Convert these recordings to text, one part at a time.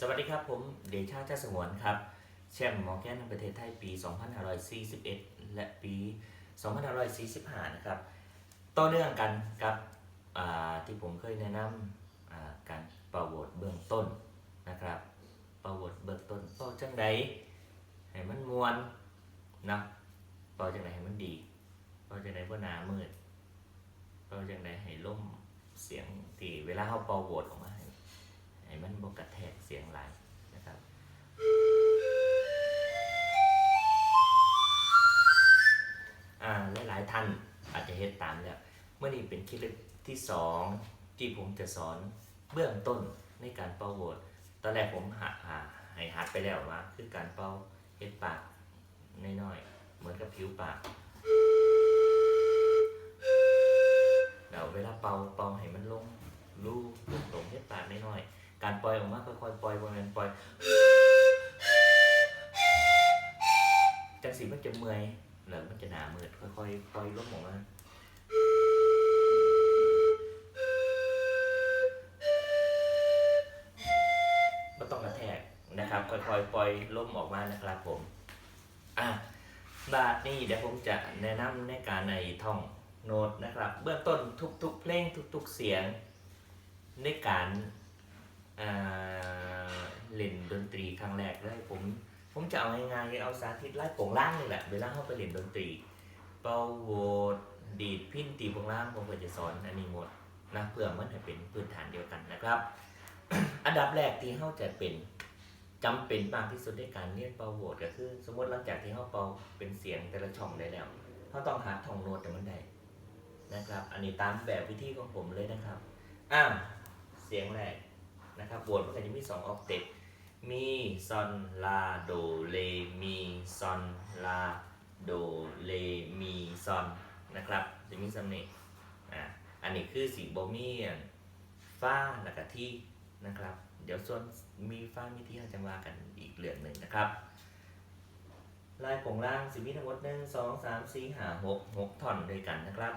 สวัสดีครับ ผมเดชาชาสงวนครับ แชมป์มอแกนประเทศไทยปี 2541 และปี 2545 นะครับ ต่อเนื่องกันกับที่ผมเคยแนะนำการประวัติเบื้องต้นนะครับประวัติเบื้องต้นเป้าจังใดให้มันมวนนะเป้าจังใดให้มันดีเป้าจังใดว่าหนามืดเป้าจังใดให้ล่มเสียงที่เวลาเขาเป่าโหวตออกมา มันบกกระแทกเสียงหลนะครับอ่าหลายๆท่านอาจจะเฮ็ดตามแล้วเมื่อนี้เป็นคลิปที่สองที่ผมจะสอนเบื้องต้นในการเป่าโหวตตอนแรกผมหาหาให้หัดไปแล้วว่าคือการเป่าเฮ็ดปากน้อยๆเหมือนกับผิวปากแล้วเวลาเป่าเป่าให้มันลงรูลงตรงเฮ็ดปากน้อยๆ การปล่อยออกมาค่อยๆปล่อยบนนั้นปล่อยจังสีมันจะเมื่อยแล้วมันจะหนามืดค่อยๆปล่อยลมออกมาไม่ต้องกระแทกนะครับ ค่อยๆปล่อยลมออกมานะครับผมอะบาทนี่เดี๋ยวผมจะแนะนำในการในท่องโน้ตนะครับ เบื้องต้นทุกๆ เพลงทุก ๆ เสียงในการ เล่นดนตรีครั้งแรกเลยผมผมจะเอาง่ายๆเอาสาธิตไล่โป่งล่างนี่แหละเวลาเข้าไปเล่นดนตรี เป่าโหวดดีดพิ้นตีโป่งล่างผมก็จะสอนอันนี้หมดนะเพื่อมันให้เป็นพื้นฐานเดียวกันนะครับ อันดับแรกที่เข้าจะเป็นจำเป็นมากที่สุดในการเรียนเป่าโหวดก็คือ สมมติหลังจากที่เข้าเป่าเป็นเสียงแต่ละช่องได้แล้วเขาต้องหาท่องโน้ตแต่มันได้นะครับ อันนี้ตามแบบวิธีของผมเลยนะครับ อ้าวเสียงแรก นะครับโหวดมันก็จะมีสองออกเต็ปมีซอนลาโดเลมีซอนลาโดเลมีซอนนะครับจะมีสำเนียงอะอันนี้คือสีโบมีอันฟ้าแล้วก็ที่นะครับ เดี๋ยวส่วนมีฟ้ามีที่เราจะว่ากันอีกเรื่องหนึ่งนะครับลายผงล่างสิมีทั้งหมดหนึ่งสองสามสี่ห้าหกหกท่อนด้วยกันนะครับ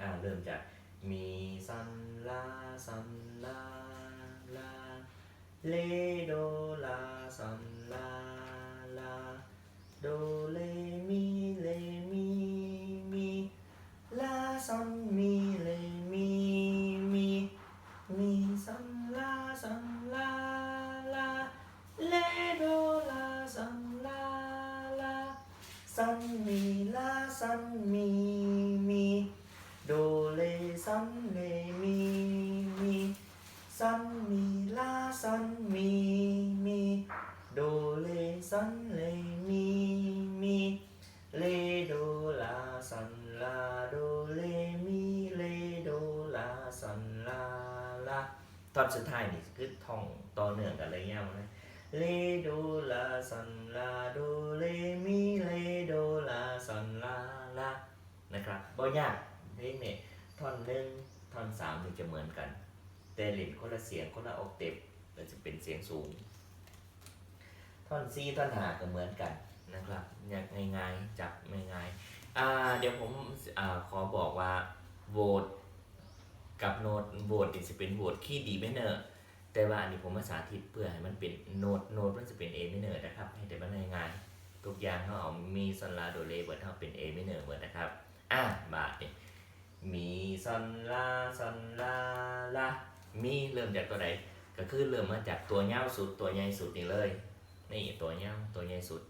อ่าเริ่มจากมีซอนลาซอนลา ลาเลโดลาซอนลาลาโดเลมีเลมีมีลาซอนมีเลมีมีมีซ ตอนสุดท้ายนี่คือท่องต่อเนื่องกันเลยเงี้ยมันเลยเลโดลาซอนลาโดเลมีเลโดลาซอนลาลานะครับบ่ยากเพลงนี้ท่อนหนึ่งท่อนสามนี่จะเหมือนกัน แต่เล่นคนละเสียงคนละออกเต็ปมันจะเป็นเสียงสูง ท่อนซีท่อนหาก็เหมือนกันนะครับอยากง่ายๆจับง่ายๆเดี๋ยวผมอขอบอกว่าโหวต กับโน้ตโหวตจะเป็นโหวตคีย์ดีไม่เนอร์แต่ว่าอันนี้ผมมาสาธิตเพื่อให้มันเป็นโน้ตโน้ตมันจะเป็น A ไม่เนอร์นะครับ ให้แต่มันง่ายๆทุกอย่างเขาเอามีซอนลาโดเลเบิร์ดเขาเป็น A ไม่เนอร์เหมือนนะครับอะบาทนี่มีซอนลาซอนลาลามีเริ่มจากตัวใดก็คือเริ่มมาจากตัวเงาสุดตัวใหญ่สุดนี่เลย นี่ตัวเงาตัวใหญ่สุด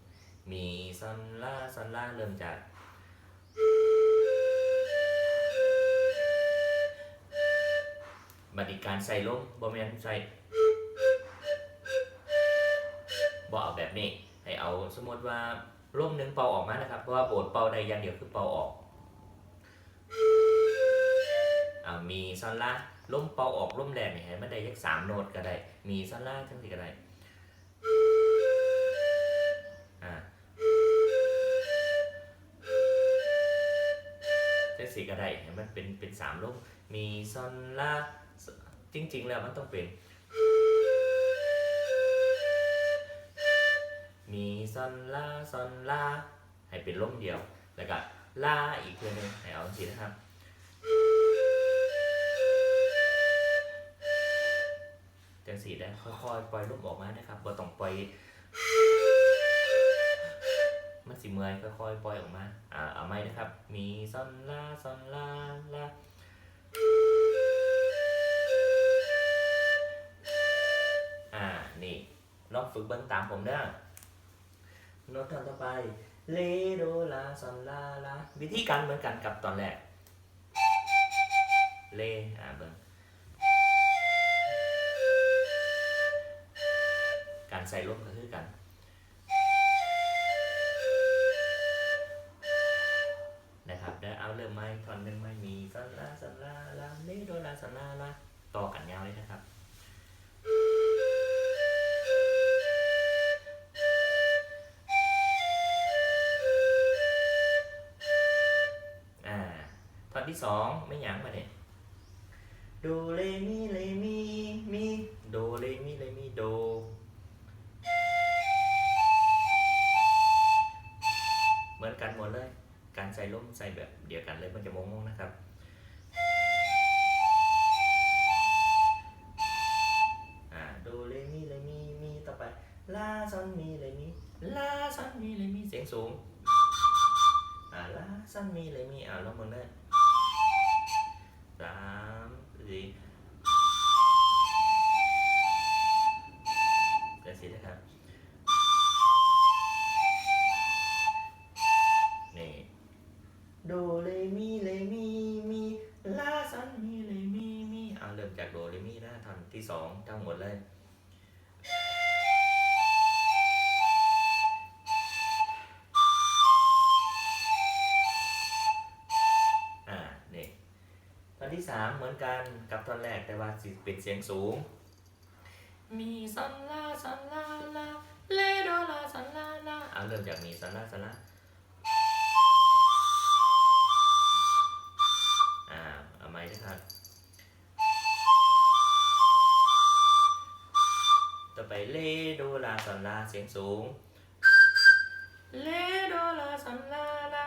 มีซอนลาซอนลาเริ่มจาก บัดนี้การใส่ลมบ่แม่นใส่บ่เอาแบบนี้ ให้เอาสมมติว่าลมหนึ่งเป่าออกมานะครับ เพราะว่าโบดเป่าได้อย่างเดียวคือเป่าออกอ่ามีซอนลาลมเป่าออกลมแรงเนี่ยให้มันได้ยักสามโน้ตก็ได้ มีซอนลาจังสิก็ได้อ่าจังสิก็ได้ให้มันเป็นเป็นสามลมมีซอนลา จริง ๆ แล้วมันต้องเป็น มีซอนลาซอนลาให้เป็นลมเดียว แล้วก็ลาอีกเพื่อหนึงให้เอาสินะครับ จังสีได้ค่อยๆปล่อยลมออกมานะครับบ่ต้องปล่อยมันสิเมื่อยค่อยๆปล่อยออกมา อ่า เอาไหมนะครับ มีซอนลาซอนลาลา ลองฝึกเบิ้งตามผมเด้อโน้ตต่อไปเลโดลาซอนลาลาวิธีการเหมือนกันกับตอนแรกเลอ่าเบิ้งการใส่ลมก็คือกันนะครับเดี๋ยวเอาเริ่มไม่ท่อนหนึ่งไม่มีสันลาสันลาลาเลโดลาสันลาลาต่อกันยาวเลยนะครับ สองไม่หยังมาเนี่ยโดเรมีเลมีมีโดเรมีเลมีโดเหมือนกันหมดเลย การใส่ร่มใส่แบบเดียวกันเลยมันจะมงๆนะครับอ่าโดเรมีเรมีมีต่อไปลาซอนมีเรมีลาซอนมีเรมีเสียงสูงอ่าลาซอนมีเรมีอ่าลองมึงได้ ท่อนที่สามเหมือนกันกับท่อนแรกแต่ว่าสิเป็นเสียงสูง มีซันลาซันลาลาเลโดลาซันลาลาเอาเริ่มจากมีซันลาซันลาอ่าเอาไม้นะครับต่อไปเลโดลาซอนลาเสียงสูงเลโดลาซอนลาลา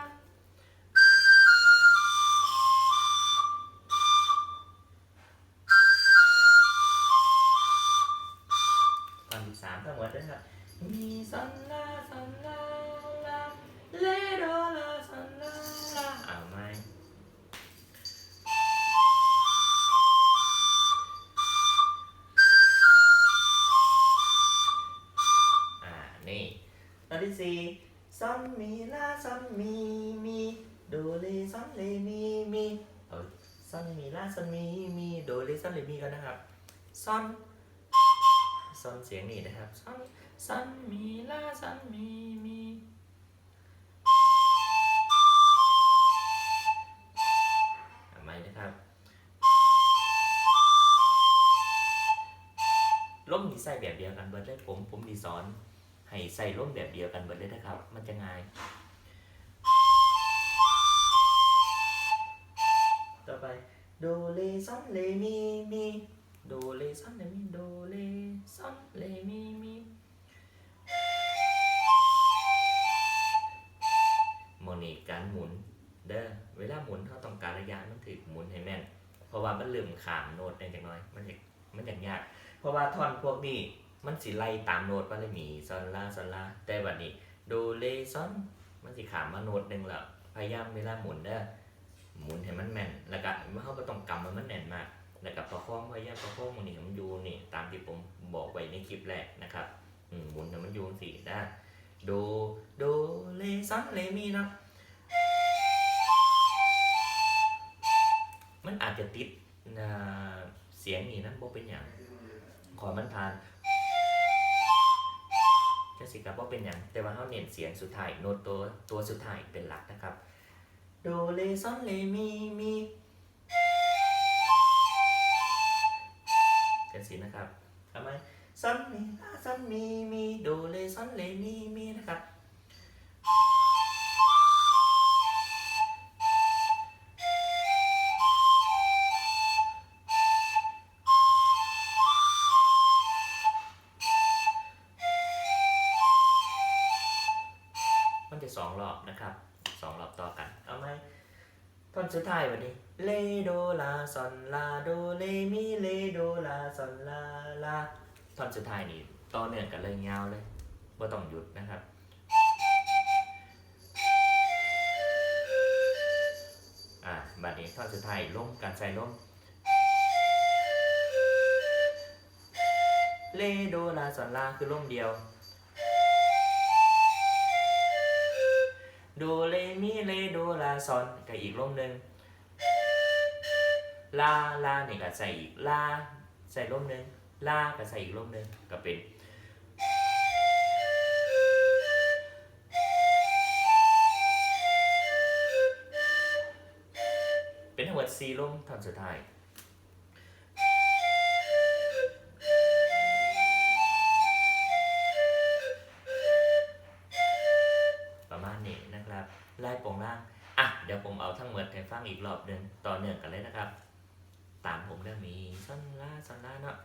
มีลาซอนมีมีโดเรซอนเลมีมีเอาซอนมีลาซอนมีมีโดเรซอนเลมีกันนะครับซอนซอนเสียงนี่นะครับซอนซอนมีลาซอนมีมีทำไมนะครับล่มที่ใส่แบบเดียวกันเบิดเลยผมผมดีสอน ให้ใส่ร่มแบบเดียวกันเบิดเลยนะครับ มันจะง่าย ต่อไปโดเลซอนเลมีมีโดเลซอนเลมีโดเลซอนเลมีมีโมนี่การหมุนเด้อเวลาหมุนเขาต้องการระยะมันถือหมุนให้แม่น เพราะว่ามันลืมขามโน้ตได้จังน้อย มันอยากมันอยากยาก เพราะว่าท่อนพวกนี้ มันสิไล่ตามโน้ตมันเลยมีซอนลาซอนลาแต่บัดนี้โดเลซอนมันสิขามมาโน้ตหนึ่งแล้วพยายามเวลาหมุนเด้อหมุนให้มันแม่น แล้วก็เขาก็ต้องกำมันมันแน่นมาก แล้วก็ประคองพยายามประคองมันนี่มันอยู่นี่ตามที่ผมบอกไว้ในคลิปแรกนะครับหมุนให้มันอยู่สี่ได้โดโดเลซอนเลมีนะมันอาจจะติดเสียงนี่นั่นบ่เป็นอย่างขอมันผ่านจะสิครับว่า เป็นอย่างแต่ว่าเขาเน้นเสียงสุดท้ายโน้ตตัวตัวสุดท้ายเป็นหลักนะครับโดเลซอนเลมีมีกันสินะครับทำไมซอนมีลาซอนมีมีโดเลซอนเลมีมีนะครับ ท่อนสุดท้ายวันนี้เลโดลาซอนลาโดเลมีเลโดลาซอนลาลาท่อนสุดท้ายนี่ต่อเนื่องกันเลยยาวเลยบ่ต้องหยุดนะครับอ่าบัดนี้ท่อนสุดท้ายลมการใส่ลมเลโดลาซอนลาคือลมเดียว โดเลมีเลโดลาซอนกับอีกลมหนึ่งลาลาเนี่ยก็ใส่อีกลาใส่ลมหนึ่งลาก็ใส่อีกลมหนึ่งก็เป็นเป็นทั้งหมดสี่ลมท่อนสุดท้าย ไล่ปงล่างอะเดี๋ยวผมเอาทั้งหมดให้ฟังอีกรอบหนึ่งต่อเนื่องกันเลยนะครับ ตามผมเรื่องมีซอนลาซันลาเนาะ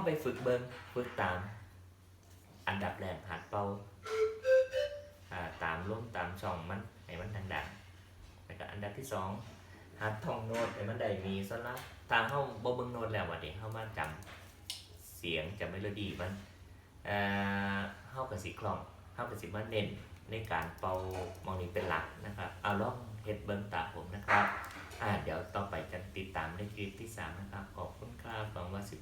องไปฝึกเบิงฝึกตาม อันดับแรกหัดเป่าตามลมตามช่องมันให้มันดังๆแล้วก็อันดับที่สองหัดท่องโน้ตให้มันได้มีสนละทางเข้าบ่เบิ่งโน้ตแล้ววันนี้เข้ามาจำเสียงจำเมโลดี้มันเข้ากับสีคล่องเข้ากับสีมันเน้นในการเป่ามองนี้เป็นหลักนะครับเอาล่องเฮ็ดเบิ่งตาผมนะครับอ่าเดี๋ยวต่อไปจะติดตามในคลิปที่สามนะครับ ขอบคุณครับหวังว่าสิ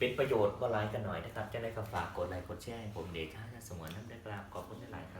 เป็นประโยชน์ก็ไลค์กันหน่อยนะครับจะได้ก็ฝากกดไลค์กดแชร์ให้ผมเดชาสมวนน้ำได้กราบขอบคุณหลายครับ